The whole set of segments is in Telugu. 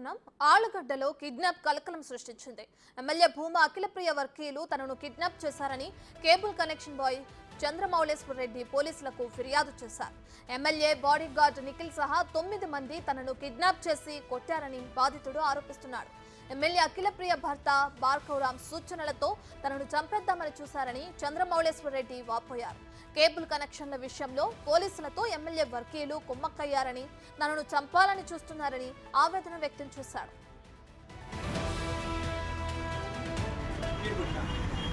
చూస్తున్నాం ఆళ్ళగడ్డలో కిడ్నాప్ కలకలం సృష్టించింది. ఎమ్మెల్యే భూమా అఖిలప్రియ వర్గీయులు తనను కిడ్నాప్ చేశారని cable connection boy Chandramouleswara Reddy పోలీసులకు ఫిర్యాదు చేశారు. ఎమ్మెల్యే బాడీ గార్డ్ నిఖిల్ సహా తొమ్మిది మంది తనను కిడ్నాప్ చేసి కొట్టారని బాధితుడు ఆరోపిస్తున్నాడు. ఎమ్మెల్యే అఖిలప్రియ భర్త భార్గవరామ్ సూచనలతో తనను చంపేద్దామని చూశారని చంద్రమౌళేశ్వర రెడ్డి వాపోయారు. కేబుల్ కనెక్షన్ల విషయంలో పోలీసులతో ఎమ్మెల్యే వర్గీయులు కుమ్మక్కయ్యారని తనను చంపాలని చూస్తున్నారని ఆవేదన వ్యక్తం చేశారు.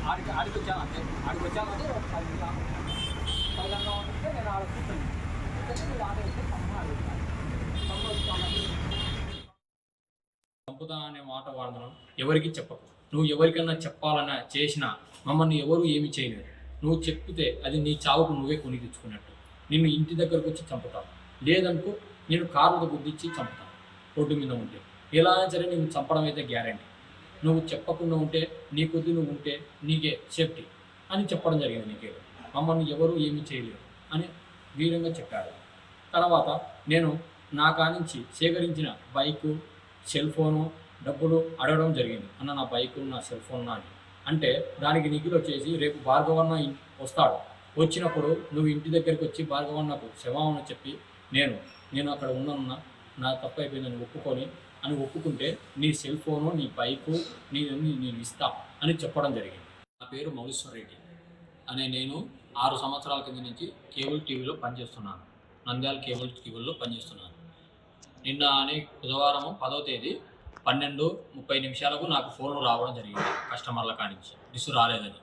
ఆడికి చంపుతా అనే మాట వాడదాం ఎవరికి చెప్పకు. నువ్వు ఎవరికైనా చెప్పాలన్నా చేసినా మమ్మల్ని ఎవరు ఏమి చేయలేరు. నువ్వు చెప్తే అది నీ చావుకు నువ్వే కొని తెచ్చుకున్నట్టు. నిన్ను ఇంటి దగ్గరకు వచ్చి చంపుతావు లేదనుకో నేను కారులో గుద్దిచ్చి చంపుతాను. రోడ్డు మీద ఉంటే. ఎలా అయినా సరే నేను చంపడం అయితే గ్యారంటీ. నువ్వు చెప్పకుండా ఉంటే నీ కొద్ది నువ్వు ఉంటే నీకే సేఫ్టీ అని చెప్పడం జరిగింది నీకే. మమ్మల్ని ఎవరు ఏమీ చేయలేరు అని వీరంగా చెప్పాడు తర్వాత నేను నా కానించి సేకరించిన బైకు సెల్ ఫోను డబ్బులు అడగడం జరిగింది. అన్న నా బైక్ నా సెల్ ఫోన్ నాది అంటే దానికి నిఖిల్ వచ్చేసి రేపు భార్గవన్న వస్తాడు. వచ్చినప్పుడు నువ్వు ఇంటి దగ్గరికి వచ్చి భార్గవన్నకు క్షమాపణ చెప్పి నేను నేను అక్కడ ఉన్నానన్న నా తప్పు అయిపోయిందని ఒప్పుకొని అని ఒప్పుకుంటే నీ సెల్ ఫోను నీ బైకు నీ నీ- నేను ఇస్తా అని చెప్పడం జరిగింది. నా పేరు మౌలీశ్వర్ రెడ్డి అనే నేను ఆరు సంవత్సరాల కింద నుంచి కేబుల్ టీవీలో పనిచేస్తున్నాను. నంద్యాల కేబుల్ టీవీలో పనిచేస్తున్నాను. నిన్న అనే బుధవారం పదో తేదీ పన్నెండు ముప్పై నిమిషాలకు నాకు ఫోన్ రావడం జరిగింది కస్టమర్ల కానించి. డిస్సు రాలేదని.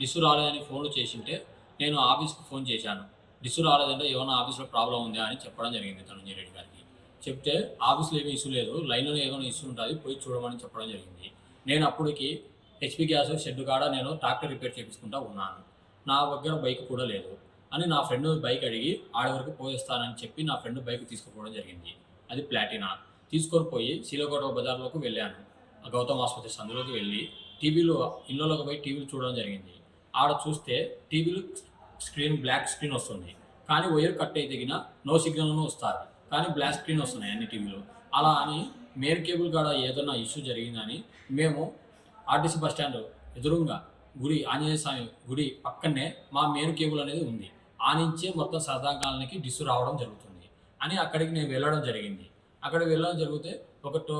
డిస్సు రాలేదని ఫోన్లు చేసింటే నేను ఆఫీస్కి ఫోన్ చేశాను. డిస్సు రాలేదంటే ఏమైనా ఆఫీస్లో ప్రాబ్లం ఉందా అని చెప్పడం జరిగింది ధనంజయ రెడ్డి గారికి. చెప్తే ఆఫీస్లో ఏమీ ఇష్యూ లేదు లైన్లో ఏమైనా ఇష్యూ ఉంటుంది పోయి చూడమని చెప్పడం జరిగింది. నేను అప్పటికి హెచ్పి గ్యాస్ షెడ్ కాడ నేను ట్రాక్టర్ రిపేర్ చేయించుకుంటా ఉన్నాను. నా దగ్గర బైక్ కూడా లేదు అని నా ఫ్రెండ్ బైక్ అడిగి ఆడ వరకు పోయిస్తానని చెప్పి నా ఫ్రెండ్ బైక్ తీసుకుపోవడం జరిగింది. అది ప్లాటినా. తీసుకొని పోయి శీలకోట బజార్లోకి వెళ్ళాను. ఆ గౌతమ్ ఆసుపత్రి సందులోకి వెళ్ళి టీవీలో ఇళ్ళలోకి పోయి టీవీలు చూడడం జరిగింది. ఆడ చూస్తే టీవీలు స్క్రీన్ బ్లాక్ స్క్రీన్ వస్తుంది. కానీ వైర్ కట్ అయి తగిన నో సిగ్నల్ వస్తారు. కానీ బ్లాక్ స్క్రీన్ వస్తున్నాయి అన్ని టీవీలు. అలా అని మెయిన్ కేబుల్ కాడ ఏదైనా ఇష్యూ జరిగిందని మేము ఆర్టీసీ బస్ స్టాండ్ ఎదురుగా గుడి ఆంజనేయ స్వామి గుడి పక్కనే మా మెయిన్ కేబుల్ అనేది ఉంది. ఆ నుంచే మొత్తం సరదాకాలనికి డిస్సు రావడం జరుగుతుంది. అని అక్కడికి నేను వెళ్ళడం జరిగింది. అక్కడికి వెళ్ళడం జరిగితే ఒక టో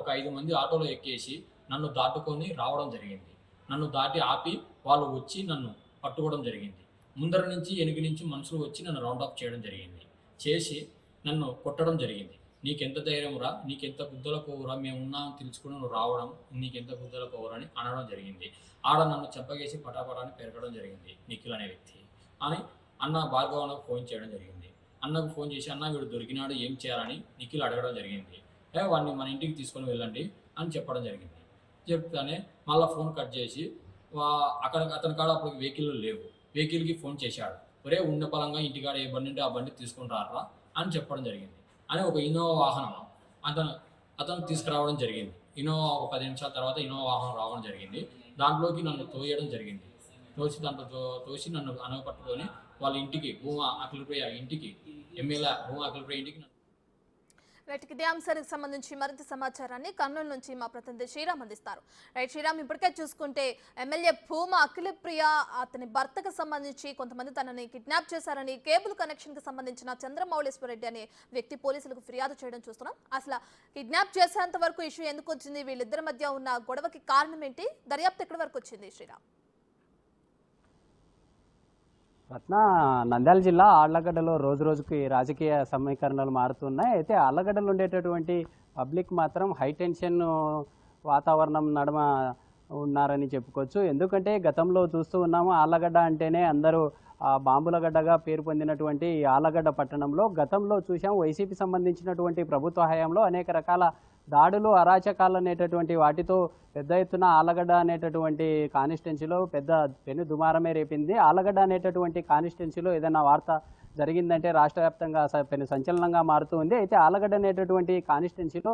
ఒక ఐదు మంది ఆటోలో ఎక్కేసి నన్ను దాటుకొని రావడం జరిగింది. నన్ను దాటి ఆపి వాళ్ళు వచ్చి నన్ను పట్టుకోవడం జరిగింది. ముందర నుంచి వెనుక నుంచి మనుషులు వచ్చి నన్ను రౌండ్ అప్ చేయడం జరిగింది. చేసి నన్ను కొట్టడం జరిగింది. నీకెంత ధైర్యం రా నీకెంత గుద్దల పోవురా మేము ఉన్నామని తెలుసుకుని నువ్వు రావడం నీకెంత గుద్దల పోవురా అని అనడం జరిగింది. ఆడ నన్ను చెంపగేసి పటాపటాన్ని పెరగడం జరిగింది. నిఖిల్ అనే వ్యక్తి అని అన్న భార్గవనకు ఫోన్ చేయడం జరిగింది. అన్నకు ఫోన్ చేసి అన్న వీడు దొరికినాడు ఏం చేయాలని నిఖిల్ అడగడం జరిగింది. ఏ వాడిని మన ఇంటికి తీసుకొని వెళ్ళండి అని చెప్పడం జరిగింది. చెప్తానే మళ్ళీ ఫోన్ కట్ చేసి వా- అక్కడ అతని కాడ అప్పుడు వెహికల్ లేవు. వెహికల్కి ఫోన్ చేశాడు. ఒరే ఉన్న పలంగా ఇంటికాడ ఏ బండి ఉంటే ఆ బండి తీసుకుని రారా అని చెప్పడం జరిగింది. అని ఒక ఇన్నోవా వాహనం అతను అతను తీసుకురావడం జరిగింది. ఇన్నోవా ఒక పది నిమిషాల తర్వాత ఇన్నోవా వాహనం రావడం జరిగింది. దాంట్లోకి నన్ను తోయడం జరిగింది. తోసి దాంట్లో తో- తోసి నన్ను అనగపట్టుకొని వాళ్ళ ఇంటికి భూమా అఖిలప్రియ ఇంటికి ఎమ్మెల్యే భూమా ఇంటికి రైట్ ఇదే అంశానికి సంబంధించి మరింత సమాచారాన్ని కర్నూలు నుంచి మా ప్రతినిధి శ్రీరామ్ అందిస్తారు. రైట్ శ్రీరామ్ ఇప్పటికే చూసుకుంటే ఎమ్మెల్యే భూమా అఖిలప్రియ అతని భర్తకు సంబంధించి కొంతమంది తనని కిడ్నాప్ చేశారని కేబుల్ కనెక్షన్కి సంబంధించిన చంద్రమౌళేశ్వర రెడ్డి అనే వ్యక్తి పోలీసులకు ఫిర్యాదు చేయడం చూస్తున్నాం. అసలు కిడ్నాప్ చేసేంత వరకు ఇష్యూ ఎందుకు వచ్చింది? వీళ్ళిద్దరి మధ్య ఉన్న గొడవకి కారణం ఏంటి? దర్యాప్తు ఎక్కడి వరకు వచ్చింది? శ్రీరామ్. రత్న నంద్యాల జిల్లా ఆళ్ళగడ్డలో రోజు రోజుకి రాజకీయ సమీకరణలు మారుతున్నాయి. అయితే ఆళ్ళగడ్డలో ఉండేటటువంటి పబ్లిక్ మాత్రం హై టెన్షన్ వాతావరణం నడుమ ఉన్నారని చెప్పుకోవచ్చు. ఎందుకంటే గతంలో చూస్తూ ఉన్నాము ఆళ్ళగడ్డ అంటేనే అందరూ ఆ పేరు పొందినటువంటి ఈ ఆళ్ళగడ్డ పట్టణంలో గతంలో చూసాం వైసీపీ సంబంధించినటువంటి ప్రభుత్వ హయాంలో అనేక రకాల దాడులు అరాచకాలు అనేటటువంటి వాటితో పెద్ద ఎత్తున ఆలగడ్డ అనేటటువంటి కానిస్టెన్సీలో పెద్ద పెను దుమారమే రేపింది. ఆలగడ్డ అనేటటువంటి కానిస్టెన్సీలో ఏదైనా వార్త జరిగిందంటే రాష్ట్ర వ్యాప్తంగా పెను సంచలనంగా మారుతూ ఉంది. అయితే ఆలగడ్డ అనేటటువంటి కాన్స్టిట్యున్సీలో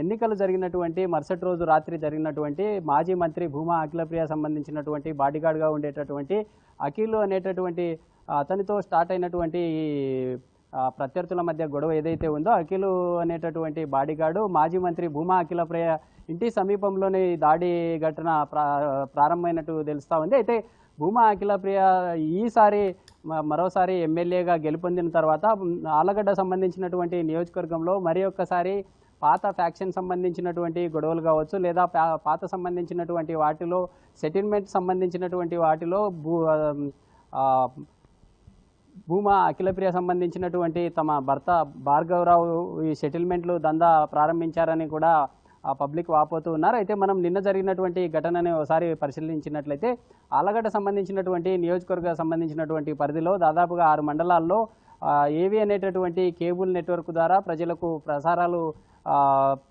ఎన్నికలు జరిగినటువంటి మరుసటి రోజు రాత్రి జరిగినటువంటి మాజీ మంత్రి భూమా అఖిలప్రియ సంబంధించినటువంటి బాడీగార్డ్గా ఉండేటటువంటి అఖిలు అనేటటువంటి అతనితో స్టార్ట్ అయినటువంటి ఈ ప్రత్యర్థుల మధ్య గొడవ ఏదైతే ఉందో అఖిలు అనేటటువంటి బాడీగార్డు మాజీ మంత్రి భూమా అఖిలప్రియ ఇంటి సమీపంలోనే దాడి ఘటన ప్రా ప్రారంభమైనట్టు తెలుస్తూ ఉంది. అయితే భూమా అఖిలప్రియ ఈసారి మరోసారి ఎమ్మెల్యేగా గెలుపొందిన తర్వాత ఆలగడ్డ సంబంధించినటువంటి నియోజకవర్గంలో మరి ఒక్కసారి పాత ఫ్యాక్షన్ సంబంధించినటువంటి గొడవలు కావచ్చు లేదా పాత సంబంధించినటువంటి వాటిలో సెటిల్మెంట్ సంబంధించినటువంటి వాటిలో భూ భూమా అఖిలప్రియ సంబంధించినటువంటి తమ భర్త భార్గవరావు ఈ సెటిల్మెంట్లు దందా ప్రారంభించారని కూడా పబ్లిక్ వాపోతూ ఉన్నారు. అయితే మనం నిన్న జరిగినటువంటి ఘటనని ఒకసారి పరిశీలించినట్లయితే ఆలగడ్డ సంబంధించినటువంటి నియోజకవర్గ సంబంధించినటువంటి పరిధిలో దాదాపుగా ఆరు మండలాల్లో ఏవి అనేటటువంటి కేబుల్ నెట్వర్క్ ద్వారా ప్రజలకు ప్రసారాలు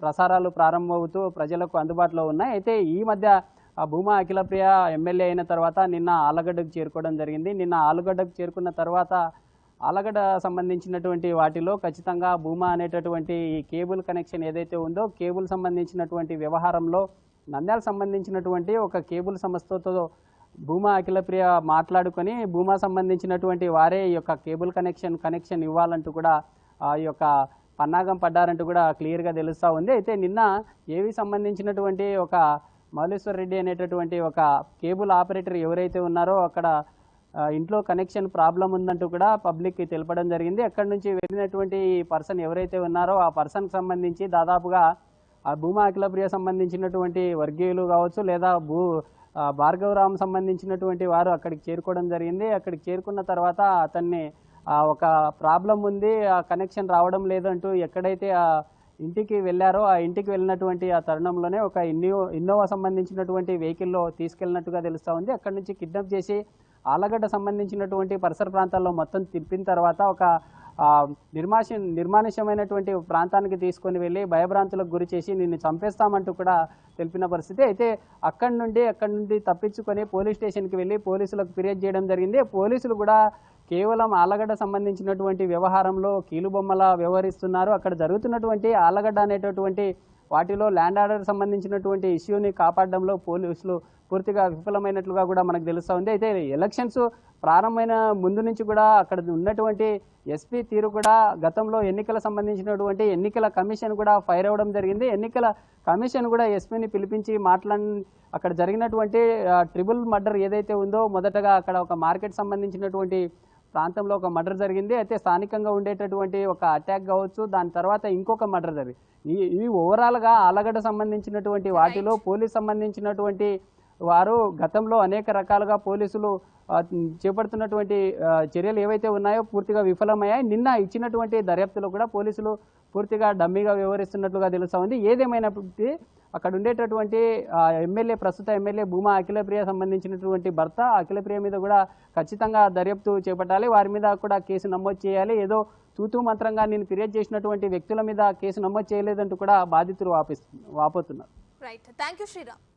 ప్రసారాలు ప్రారంభమవుతూ ప్రజలకు అందుబాటులో ఉన్నాయి. అయితే ఈ మధ్య భూమా అఖిలప్రియ ఎమ్మెల్యే అయిన తర్వాత నిన్న ఆలగడ్డకు చేరుకోవడం జరిగింది. నిన్న ఆలగడ్డకు చేరుకున్న తర్వాత ఆలగడ సంబంధించినటువంటి వాటిలో ఖచ్చితంగా భూమా అనేటటువంటి ఈ కేబుల్ కనెక్షన్ ఏదైతే ఉందో కేబుల్ సంబంధించినటువంటి వ్యవహారంలో నంద్యాల సంబంధించినటువంటి ఒక కేబుల్ సంస్థతో భూమా అఖిలప్రియ మాట్లాడుకొని భూమా సంబంధించినటువంటి వారే ఈ యొక్క కేబుల్ కనెక్షన్ కనెక్షన్ ఇవ్వాలంటూ కూడా ఆ యొక్క పన్నాగం పడ్డారంటూ కూడా క్లియర్గా తెలుస్తూ ఉంది. అయితే నిన్న ఏవి సంబంధించినటువంటి ఒక మౌలేశ్వర్ రెడ్డి అనేటటువంటి ఒక కేబుల్ ఆపరేటర్ ఎవరైతే ఉన్నారో అక్కడ ఇంట్లో కనెక్షన్ ప్రాబ్లం ఉందంటూ కూడా పబ్లిక్కి తెలపడం జరిగింది. అక్కడి నుంచి వెళ్ళినటువంటి పర్సన్ ఎవరైతే ఉన్నారో ఆ పర్సన్కి సంబంధించి దాదాపుగా ఆ భూమా అఖిలప్రియ సంబంధించినటువంటి వర్గీయులు కావచ్చు లేదా భూ భార్గవరామ్ సంబంధించినటువంటి వారు అక్కడికి చేరుకోవడం జరిగింది. అక్కడికి చేరుకున్న తర్వాత అతన్ని ఆ, ఒక ప్రాబ్లం ఉంది ఆ కనెక్షన్ రావడం లేదంటూ ఎక్కడైతే ఆ ఇంటికి వెళ్ళారో ఆ ఇంటికి వెళ్ళినటువంటి ఆ తరుణంలోనే ఒక ఇన్నో ఇన్నోవా సంబంధించినటువంటి వెహికల్లో తీసుకెళ్ళినట్టుగా తెలుస్తూ ఉంది. అక్కడి నుంచి కిడ్నాప్ చేసి ఆలగడ్డ సంబంధించినటువంటి పరిసర ప్రాంతాల్లో మొత్తం తిప్పిన తర్వాత ఒక నిర్మాష నిర్మానుష్యమైనటువంటి ప్రాంతానికి తీసుకొని వెళ్ళి భయభ్రాంతులకు గురి చేసి నిన్ను చంపేస్తామంటూ కూడా తెలిపిన పరిస్థితి. అయితే అక్కడి నుండి అక్కడి నుండి తప్పించుకొని పోలీస్ స్టేషన్కి వెళ్ళి పోలీసులకు ఫిర్యాదు చేయడం జరిగింది. పోలీసులు కూడా కేవలం ఆలగడ్డ సంబంధించినటువంటి వ్యవహారంలో కీలుబొమ్మలా వ్యవహరిస్తున్నారు. అక్కడ జరుగుతున్నటువంటి ఆలగడ్డ అనేటటువంటి వాటిలో ల్యాండ్ ఆర్డర్ సంబంధించినటువంటి ఇష్యూని కాపాడడంలో పోలీసులు పూర్తిగా విఫలమైనట్లుగా కూడా మనకు తెలుస్తూ ఉంది అయితే ఎలక్షన్స్ ప్రారంభమైన ముందు నుంచి కూడా అక్కడ ఉన్నటువంటి ఎస్పీ తీరు కూడా గతంలో ఎన్నికల సంబంధించినటువంటి ఎన్నికల కమిషన్ కూడా ఫైర్ అవ్వడం జరిగింది. ఎన్నికల కమిషన్ కూడా ఎస్పీని పిలిపించి మాట్లాడి అక్కడ జరిగినటువంటి ట్రిబుల్ మర్డర్ ఏదైతే ఉందో మొదటగా అక్కడ ఒక మార్కెట్ సంబంధించినటువంటి ప్రాంతంలో ఒక మర్డర్ జరిగింది. అయితే స్థానికంగా ఉండేటటువంటి ఒక అటాక్ కావచ్చు దాని తర్వాత ఇంకొక మర్డర్ జరిగింది. ఈ ఈ ఓవరాల్గా ఆలగడ్డ సంబంధించినటువంటి వాటిలో పోలీస్ సంబంధించినటువంటి వారు గతంలో అనేక రకాలుగా పోలీసులు చేపడుతున్నటువంటి చర్యలు ఏవైతే ఉన్నాయో పూర్తిగా విఫలమయ్యాయి. నిన్న ఇచ్చినటువంటి దర్యాప్తులో కూడా పోలీసులు పూర్తిగా డమ్మీగా వ్యవహరిస్తున్నట్లుగా తెలుస్తా ఉంది. ఏదేమైనప్పటికీ అక్కడ ఉండేటటువంటి ఎమ్మెల్యే ప్రస్తుత ఎమ్మెల్యే భూమా అఖిలప్రియ సంబంధించినటువంటి భర్త అఖిలప్రియ మీద కూడా ఖచ్చితంగా దర్యాప్తు చేపట్టాలి. వారి మీద కూడా కేసు నమోదు చేయాలి. ఏదో తూతూ మంత్రంగా నేను ఫిర్యాదు చేసినటువంటి వ్యక్తుల మీద కేసు నమోదు చేయలేదంటూ కూడా బాధితులు వాపిస్తు వాపోతున్నారు. Right thank you Sriram